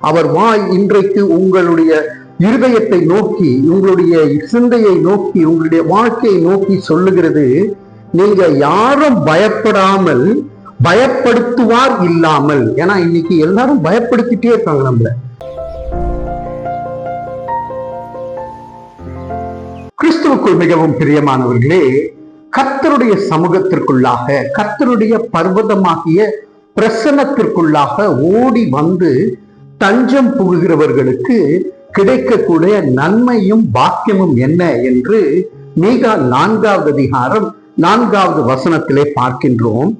அவர் வாய் இன்றைக்கு உங்களுடைய இருதயத்தை நோக்கி உங்களுடைய சிந்தையை நோக்கி உங்களுடைய வாழ்க்கையை நோக்கி சொல்லுகிறது. நீங்க யாரும் பயப்படாமல் பயப்படுத்துவார் இல்லாமல். ஏன்னா இன்னைக்கு எல்லாரும் பயப்படுத்திட்டே இருக்காங்க நம்மள. கிறிஸ்துவுக்குள் மிகவும் பிரியமானவர்களே கர்த்தருடைய சமூகத்திற்குள்ளாக கர்த்தருடைய பர்வதமாகிய பிரசனத்திற்குள்ளாக ஓடி வந்து தஞ்சம் புகுகிறவர்களுக்கு கிடைக்கக்கூடிய நன்மையும் பாக்கியமும் என்ன என்று மீகா நான்காவது அதிகாரம் நான்காவது வசனத்திலே பார்க்கின்றோம்.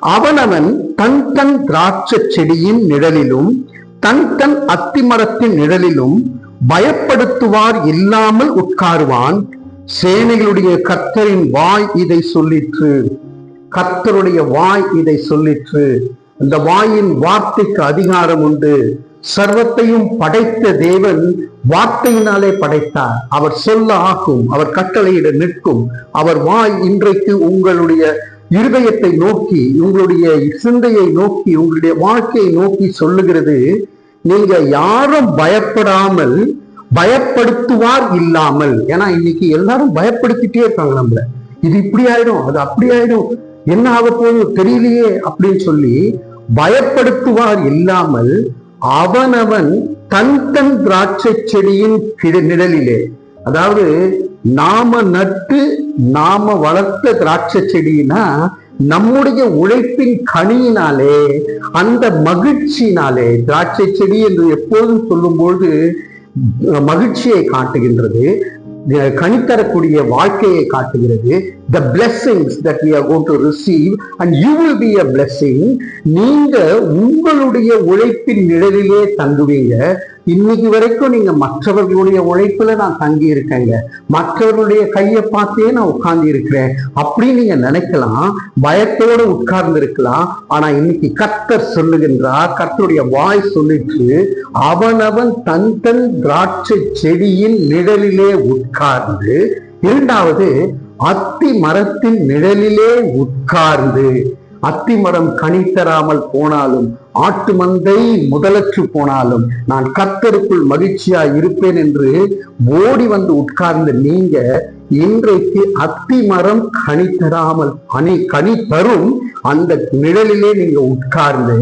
அவனவன் தன் தன் திராட்சை செடியின் நிழலிலும் தன் தன் அத்திமரத்தின் நிழலிலும் பயப்படுத்துவார் இல்லாமல் உட்காருவான். சேனைகளுடைய கர்த்தரின் வாய் இதை சொல்லிற்று. கர்த்தருடைய வாய் இதை சொல்லிற்று. அந்த வாயின் வார்த்தைக்கு அதிகாரம் உண்டு. சர்வத்தையும் படைத்த தேவன் வார்த்தையினாலே படைத்தார். அவர் சொல்ல ஆகும் அவர் கட்டளையிட நிற்கும். அவர் வாய் இன்றைக்கு உங்களுடைய இருதயத்தை நோக்கி உங்களுடைய சிந்தையை நோக்கி உங்களுடைய வாழ்க்கையை நோக்கி சொல்லுகிறது. நீங்க யாரும் பயப்படாமல் பயப்படுத்துவார் இல்லாமல். ஏன்னா இன்னைக்கு எல்லாரும் பயப்படுத்திட்டே இருக்காங்க நம்மள. இது இப்படி ஆயிடும் அது அப்படி ஆயிடும். என்ன ஆக போகுது தெரியலையே அப்படின்னு சொல்லி பயப்படுத்துவார் இல்லாமல் அவனவன் தன் தன் திராட்சை செடியின் நிழலிலே. அதாவது நாம நட்டு நாம வளர்த்த திராட்சை செடினா நம்முடைய உழைப்பின் கனியினாலே அந்த மகிழ்ச்சியினாலே திராட்சை செடி என்று எப்போதும் சொல்லும்போது மகிழ்ச்சியை காட்டுகின்றது கனித்தரக்கூடிய வாழ்க்கையை காட்டுகிறது the blessings that we are gone to receive and you will be a blessing நீங்க உங்களுடைய உழைப்பின் நிழலிலே தங்குவீங்க. இன்னைக்கு வரைக்கும் நீங்க மற்றவர்களுடைய உழைப்புல நான் தங்கி இருக்கேங்க மற்றவர்களுடைய கையை பார்த்தே நான் உட்கார்ந்து இருக்கிறேன் அப்படின்னு நீங்க நினைக்கலாம். பயத்தோட உட்கார்ந்து இருக்கலாம் ஆனா இன்னைக்கு கர்த்தர் சொல்லுகின்றார் கர்த்தருடைய வாய் சொல்லிட்டு அவனவன் தன் தன் திராட்சை செடியின் நிழலிலே உட்கார்ந்து இரண்டாவது அத்தி மரத்தின் நிழலிலே உட்கார்ந்து அத்தி மரம் கனி தராமல் போனாலும் ஆட்டு மந்தை முதலற்று போனாலும் நான் கத்தருக்குள் மகிழ்ச்சியா இருப்பேன் என்று ஓடி வந்து உட்கார்ந்த நீங்க இன்றைக்கு அத்தி மரம் கனி தராமல் அணி கனி தரும் அந்த நிழலிலே நீங்க உட்கார்ந்து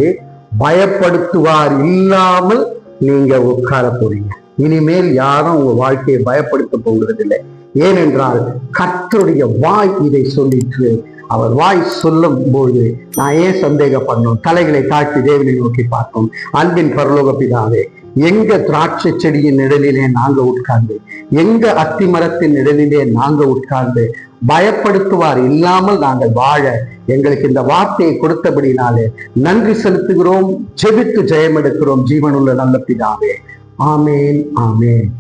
பயப்படுத்துவார் இல்லாமல் நீங்க உட்கார போறீங்க. இனிமேல் யாரும் உங்க வாழ்க்கையை பயப்படுத்த போகிறதில்லை ஏனென்றால் கத்தருடைய வாய் இதை சொல்லிற்று. அவர் வாய் சொல்லும் போது நான் ஏன் சந்தேகம் பண்ணும் தலைகளை தாழ்த்தி தேவனை நோக்கி பார்த்தோம் அன்பின் பரலோக பிதாவே எங்க திராட்சை செடியின் நிழலிலே நாங்க உட்கார்ந்து எங்க அத்தி மரத்தின் நிழலிலே நாங்க உட்கார்ந்து பயப்படுத்துவார் இல்லாமல் நாங்கள் வாழ எங்களுக்கு இந்த வார்த்தையை கொடுத்தபடினாலே நன்றி செலுத்துகிறோம் செபித்து ஜெயம் எடுக்கிறோம் ஜீவனுள்ள நல்ல பிதாவே. ஆமேன் ஆமேன்.